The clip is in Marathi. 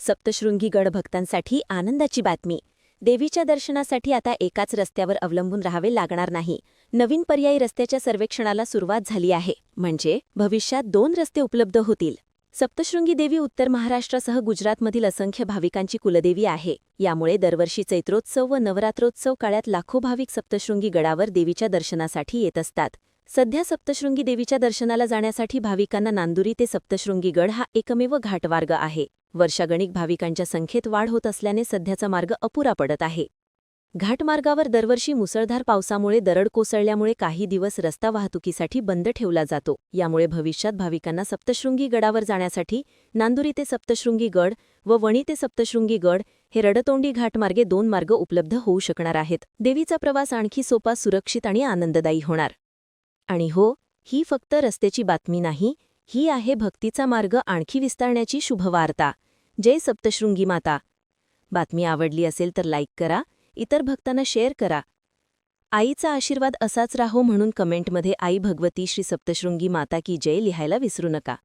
सप्तशृंगी गड भक्तांसाठी आनंदाची बातमी. देवीच्या दर्शनासाठी आता एकाच रस्त्यावर अवलंबून राहावे लागणार नाही. नवीन पर्यायी रस्त्याच्या सर्वेक्षणाला सुरुवात झाली आहे. म्हणजे भविष्यात दोन रस्ते उपलब्ध होतील. सप्तशृंगी देवी उत्तर महाराष्ट्रासह गुजरातमधील असंख्य भाविकांची कुलदेवी आहे. यामुळे दरवर्षी चैत्रोत्सव व नवरात्रोत्सव काळात लाखो भाविक सप्तशृंगी गडावर देवीच्या दर्शनासाठी येत असतात. सध्या सप्तशृंगी देवीच्या दर्शनाला जाण्यासाठी भाविकांना नांदुरी ते सप्तशृंगी गड हा एकमेव घाटमार्ग आहे. वर्षागणिक भाविकांच्या संख्येत वाढ होत असल्याने सध्याचा मार्ग अपुरा पडत आहे. घाटमार्गावर दरवर्षी मुसळधार पावसामुळे दरड कोसळल्यामुळे काही दिवस रस्ता वाहतुकीसाठी बंद ठेवला जातो. यामुळे भविष्यात भाविकांना सप्तशृंगी गडावर जाण्यासाठी नांदुरी ते सप्तशृंगी गड व वणी ते सप्तशृंगी गड हे रडतोंडी घाटमार्गे दोन मार्ग उपलब्ध होऊ शकणार आहेत. देवीचा प्रवास आणखी सोपा सुरक्षित आणि आनंददायी होणार. आणि हो ही फक्त रस्त्याची बातमी नाही ही आहे भक्तीचा मार्ग आणखी विस्तारण्याची शुभवार्ता. जय सप्तशृंगी माता. बातमी आवडली असेल तर लाईक करा इतर भक्तांना शेअर करा. आईचा आशीर्वाद असाच राहो म्हणून कमेंटमध्ये आई भगवती श्री सप्तशृंगी माता की जय लिहायला विसरू नका.